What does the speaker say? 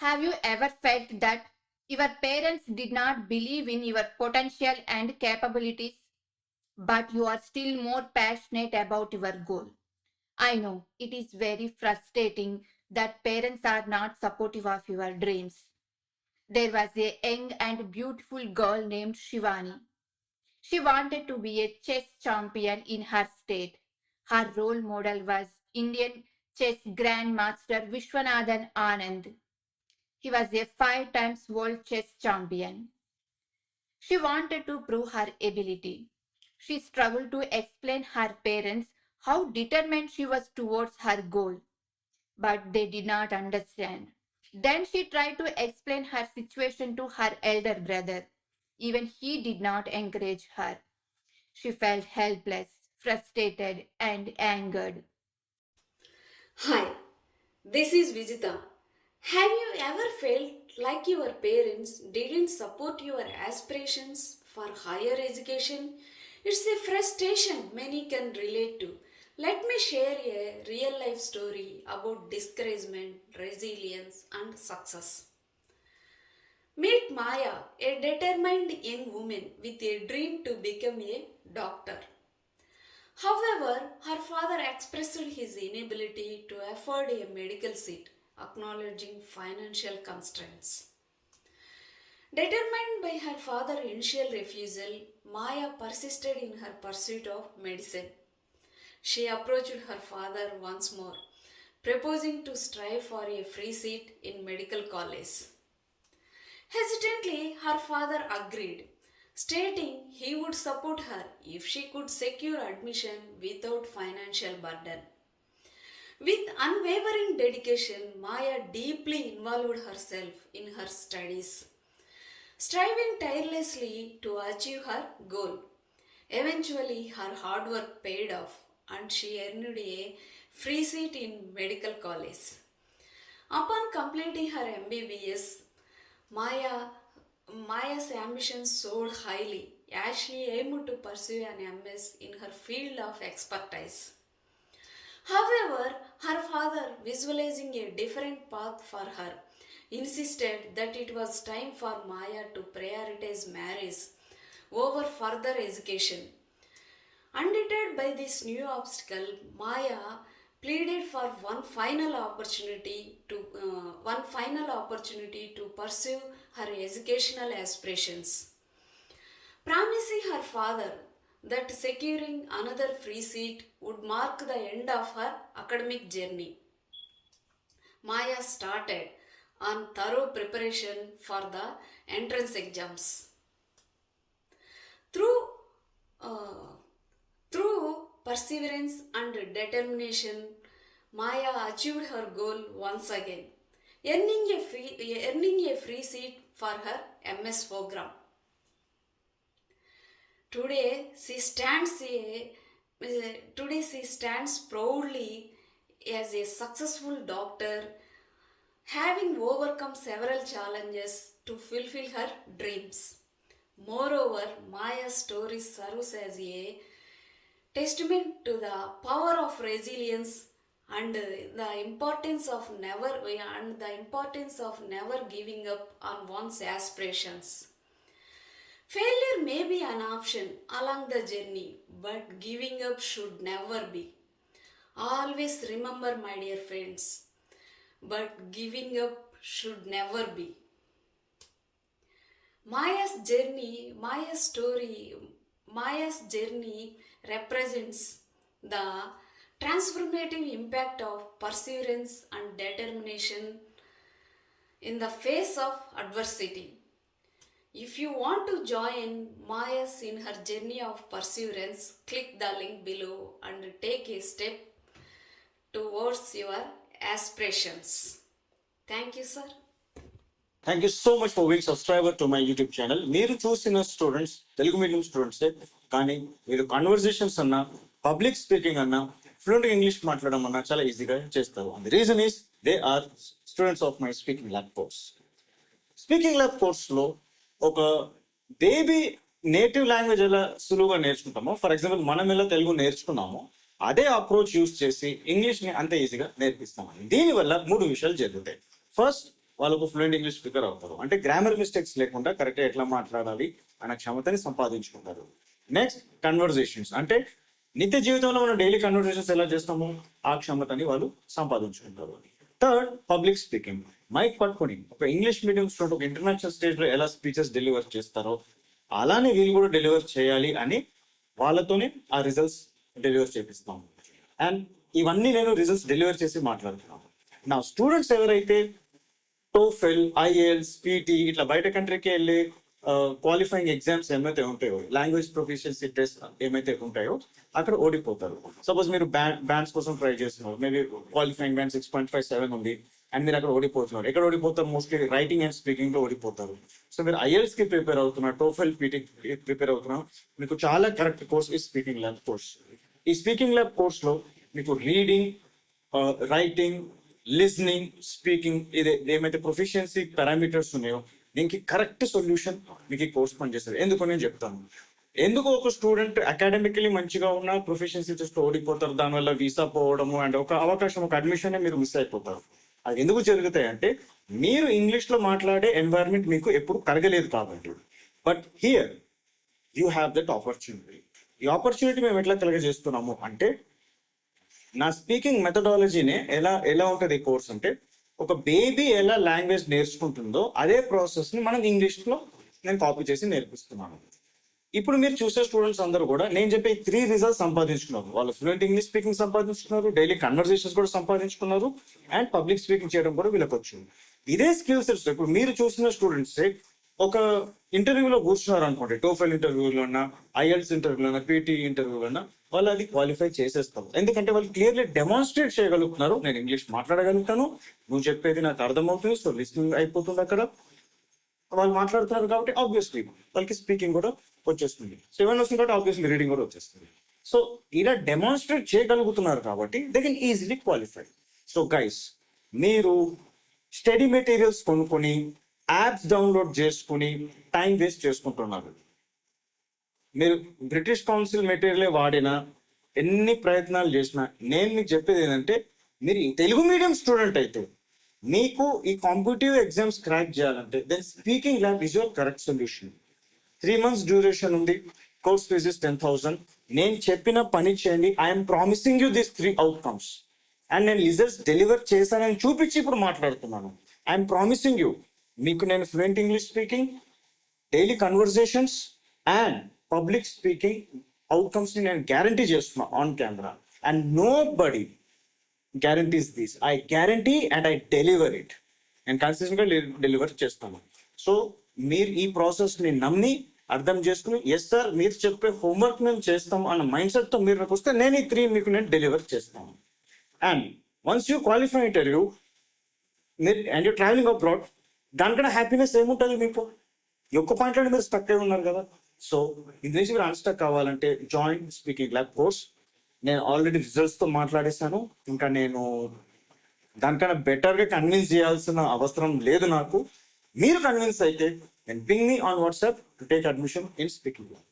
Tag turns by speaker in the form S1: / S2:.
S1: Have you ever felt that your parents did not believe in your potential and capabilities, but you are still more passionate about your goal? I know it is very frustrating that parents are not supportive of your dreams. There was a young and beautiful girl named Shivani. She wanted to be a chess champion in her state. Her role model was Indian chess grandmaster Vishwanathan Anand. He was a five times world chess champion. She wanted to prove her ability. She struggled to explain her parents how determined she was towards her goal, but they did not understand. Then she tried to explain her situation to her elder brother. Even he did not encourage her. She felt helpless, frustrated, and angered.
S2: Hi, this is Vijita. Have you ever felt like your parents didn't support your aspirations for higher education? It's a frustration many can relate to. Let me share a real life story about discouragement, resilience, and success. Meet Maya, a determined young woman with a dream to become a doctor. However, her father expressed his inability to afford a medical seat, acknowledging financial constraints. Determined by her father's initial refusal, Maya persisted in her pursuit of medicine. She approached her father once more, proposing to strive for a free seat in medical college. Hesitantly, her father agreed, stating he would support her if she could secure admission without financial burden. With unwavering dedication, Maya deeply involved herself in her studies, striving tirelessly to achieve her goal. Eventually, her hard work paid off and she earned a free seat in medical college. Upon completing her MBBS, Maya Maya's ambitions soared highly as she aimed to pursue an MS in her field of expertise. However, her father, visualizing a different path for her, insisted that it was time for Maya to prioritize marriage over further education. Undeterred by this new obstacle, Maya pleaded for one final opportunity to uh, one final opportunity to pursue her educational aspirations promising her father that securing another free seat would mark the end of her academic journey. Maya started on thorough preparation for the entrance exams. Through, uh, through perseverance and determination, Maya achieved her goal once again, earning a free, earning a free seat for her MS program. Today she stands a, today she stands proudly as a successful doctor, having overcome several challenges to fulfill her dreams. Moreover, Maya's story serves as a testament to the power of resilience and the importance of never and the importance of never giving up on one's aspirations. Failure may be an option along the journey, but giving up should never be. Always remember, my dear friends, but giving up should never be. Maya's journey, Maya's story, Maya's journey represents the transformative impact of perseverance and determination in the face of adversity. If you want to join Maya's in her journey of perseverance, click the link below and take a step towards your aspirations. Thank you, sir.
S3: Thank you so much for being subscriber to my YouTube channel మీరు చూసిన students Telugu medium స్టూడెంట్సే కానీ మీరు conversations అన్నా public speaking అన్నా fluent English మాట్లాడడం అన్నా చాలా ఈజీగా చేస్తారు the reason is they are students of my speaking lab course speaking lab కోర్స్లో ఒక బేబీ నేటివ్ లాంగ్వేజ్ ఎలా సులువుగా నేర్చుకుంటామో ఫర్ ఎగ్జాంపుల్ మనం ఎలా తెలుగు నేర్చుకున్నామో అదే అప్రోచ్ యూస్ చేసి ఇంగ్లీష్ని అంత ఈజీగా నేర్పిస్తామని. దీనివల్ల మూడు విషయాలు జరుగుతాయి. ఫస్ట్ వాళ్ళకు ఫ్లూయెంట్ ఇంగ్లీష్ స్పీకర్ అవుతారు. అంటే గ్రామర్ మిస్టేక్స్ లేకుండా కరెక్ట్గా ఎట్లా మాట్లాడాలి అనే క్షమతని సంపాదించుకుంటారు. నెక్స్ట్ కన్వర్జేషన్స్ అంటే నిత్య జీవితంలో మనం డైలీ కన్వర్జేషన్స్ ఎలా చేస్తామో ఆ క్షమతని వాళ్ళు సంపాదించుకుంటారు. థర్డ్ పబ్లిక్ స్పీకింగ్ మైక్ పట్టుకొని ఒక ఇంగ్లీష్ మీడియం స్టూడెంట్ ఒక ఇంటర్నేషనల్ స్టేజ్లో ఎలా స్పీచెస్ డెలివర్ చేస్తారో అలానే వీళ్ళు కూడా డెలివర్ చేయాలి అని వాళ్ళతోనే ఆ రిజల్ట్స్ డెలివర్ చేపిస్తాం అండ్ ఇవన్నీ నేను రిజల్ట్స్ డెలివర్ చేసి మాట్లాడుతున్నాను. నా స్టూడెంట్స్ ఎవరైతే టోఫెల్ ఐఎల్స్ పీటీ ఇట్లా బయట కంట్రీకి వెళ్ళి క్వాలిఫైయింగ్ ఎగ్జామ్స్ ఏమైతే ఉంటాయో లాంగ్వేజ్ ప్రొఫిషియన్సీ టెస్ట్ ఏమైతే ఉంటాయో అక్కడ ఓడిపోతారు. సపోజ్ మీరు బ్యాన్ బ్యాండ్స్ కోసం ట్రై చేస్తున్నారు. Maybe qualifying band six point five seven ఉంది అండ్ మీరు అక్కడ ఓడిపోతున్నారు. ఎక్కడ ఓడిపోతారు? మోస్ట్లీ రైటింగ్ అండ్ స్పీకింగ్లో ఓడిపోతారు. సో మీరు ఐఎల్స్కి ప్రిపేర్ అవుతున్నారు టోఫెల్ పీటీ ప్రిపేర్ అవుతున్నారు. మీకు చాలా కరెక్ట్ కోర్స్ ఈ స్పీకింగ్ ల్యాబ్ కోర్స్ ఈ స్పీకింగ్ ల్యాబ్ కోర్స్లో మీకు రీడింగ్ రైటింగ్ లిస్నింగ్ స్పీకింగ్ ఇది ఏమైతే ప్రొఫిషియన్సీ పారామీటర్స్ ఉన్నాయో దీనికి కరెక్ట్ సొల్యూషన్ మీకు ఈ కోర్స్ పనిచేస్తుంది. ఎందుకు నేను చెప్తాను? ఎందుకు ఒక స్టూడెంట్ అకాడమికలీ మంచిగా ఉన్న ప్రొఫెషన్స్ టెస్ట్ ఓడిపోతారు దానివల్ల వీసా పోవడము అండ్ ఒక అవకాశం ఒక అడ్మిషన్ మీరు మిస్ అయిపోతారు. అది ఎందుకు జరుగుతాయి అంటే మీరు ఇంగ్లీష్లో మాట్లాడే ఎన్వైరన్మెంట్ మీకు ఎప్పుడు కరగలేదు కాబట్టి. But here you have that opportunity ఈ ఆపర్చునిటీ మేము ఎట్లా కలగజేస్తున్నాము అంటే నా స్పీకింగ్ మెథడాలజీనే ఎలా ఎలా ఉంటుంది ఈ కోర్స్ అంటే ఒక బేబీ ఎలా లాంగ్వేజ్ నేర్చుకుంటుందో అదే ప్రాసెస్ని మనం ఇంగ్లీష్లో నేను కాపీ చేసి నేర్పిస్తున్నాను. ఇప్పుడు మీరు చూసే స్టూడెంట్స్ అందరూ కూడా నేను చెప్పే త్రీ రిజల్ట్స్ సంపాదించుకున్నారు. వాళ్ళు ఫ్లూయెంట్ ఇంగ్లీష్ స్పీకింగ్ సంపాదించుకున్నారు డైలీ కన్వర్సేషన్స్ కూడా సంపాదించుకున్నారు అండ్ పబ్లిక్ స్పీకింగ్ చేయడం కూడా వీళ్ళకి వచ్చింది. ఇదే స్కిల్ సెట్స్ ఇప్పుడు మీరు చూసిన స్టూడెంట్స్ ఒక ఇంటర్వ్యూలో కూర్చున్నారు అనుకోండి టోఫెల్ ఇంటర్వ్యూలోనా ఐఎల్స్ ఇంటర్వ్యూలోనా పీటీ ఇంటర్వ్యూలోనా వాళ్ళు అది క్వాలిఫై చేసేస్తారు. ఎందుకంటే వాళ్ళు క్లియర్లీ డెమాన్స్ట్రేట్ చేయగలుగుతున్నారు. నేను ఇంగ్లీష్ మాట్లాడగలుగుతాను. నువ్వు చెప్పేది నాకు అర్థమవుతుంది సో లిస్నింగ్ అయిపోతుంది అక్కడ. వాళ్ళు మాట్లాడుతున్నారు కాబట్టి ఆబ్వియస్లీ వాళ్ళకి స్పీకింగ్ కూడా వచ్చేస్తుంది. సో ఇవన్నీ వస్తుంది కాబట్టి ఆబ్వియస్లీ రీడింగ్ కూడా వచ్చేస్తుంది. సో ఇలా డెమాన్స్ట్రేట్ చేయగలుగుతున్నారు కాబట్టి they can easily qualify so guys మీరు స్టడీ మెటీరియల్స్ కొనుక్కొని యాప్స్ డౌన్లోడ్ చేసుకుని టైం వేస్ట్ చేసుకుంటున్నారు. మీరు బ్రిటిష్ కౌన్సిల్ మెటీరియలే వాడినా ఎన్ని ప్రయత్నాలు చేసినా నేను మీకు చెప్పేది ఏంటంటే మీరు తెలుగు మీడియం స్టూడెంట్ అయితే మీకు ఈ కాంపిటేటివ్ ఎగ్జామ్స్ క్రాక్ చేయాలంటే then speaking lab is your correct solution three months duration ఉంది కోర్స్ ఫీజెస్ టెన్ థౌసండ్ నేను చెప్పిన పని చేయండి I'm promising you this three outcomes and నేను రిజల్ట్స్ డెలివర్ చేశానని చూపించి ఇప్పుడు మాట్లాడుతున్నాను. ఐఎమ్ ప్రామిసింగ్ యూ మీకు నేను fluent English speaking daily conversations and public speaking అవుట్కమ్స్ని నేను గ్యారంటీ చేస్తున్నా on camera and nobody guarantees these I guarantee and I deliver it నేను కన్సిస్టెంట్గా డెలివర్ చేస్తాను. సో మీరు ఈ ప్రాసెస్ని నమ్మి అర్థం చేసుకుని ఎస్ సార్ మీరు చెప్పే హోంవర్క్ మేము చేస్తాం అన్న మైండ్ సెట్తో మీరు నాకు వస్తే నేను ఈ త్రీ మీకు నేను డెలివర్ చేస్తాను. And once you qualify interview మీరు అండ్ యూ ట్రావెలింగ్ అబ్రాడ్ దానికన్నా హ్యాపీనెస్ ఏముంటుంది మీకు? ఎక్కువ పాయింట్లో మీరు స్టక్ అయి ఉన్నారు కదా. సో ఇది నుంచి మీరు అన్స్టక్ కావాలంటే జాయింట్ స్పీకింగ్ ల్యాబ్ కోర్స్ నేను ఆల్రెడీ రిజల్ట్స్తో మాట్లాడేశాను. ఇంకా నేను దానికన్నా బెటర్గా కన్విన్స్ చేయాల్సిన అవసరం లేదు నాకు. మీరు కన్విన్స్ అయితే నేను ping me on WhatsApp to take admission in speaking lab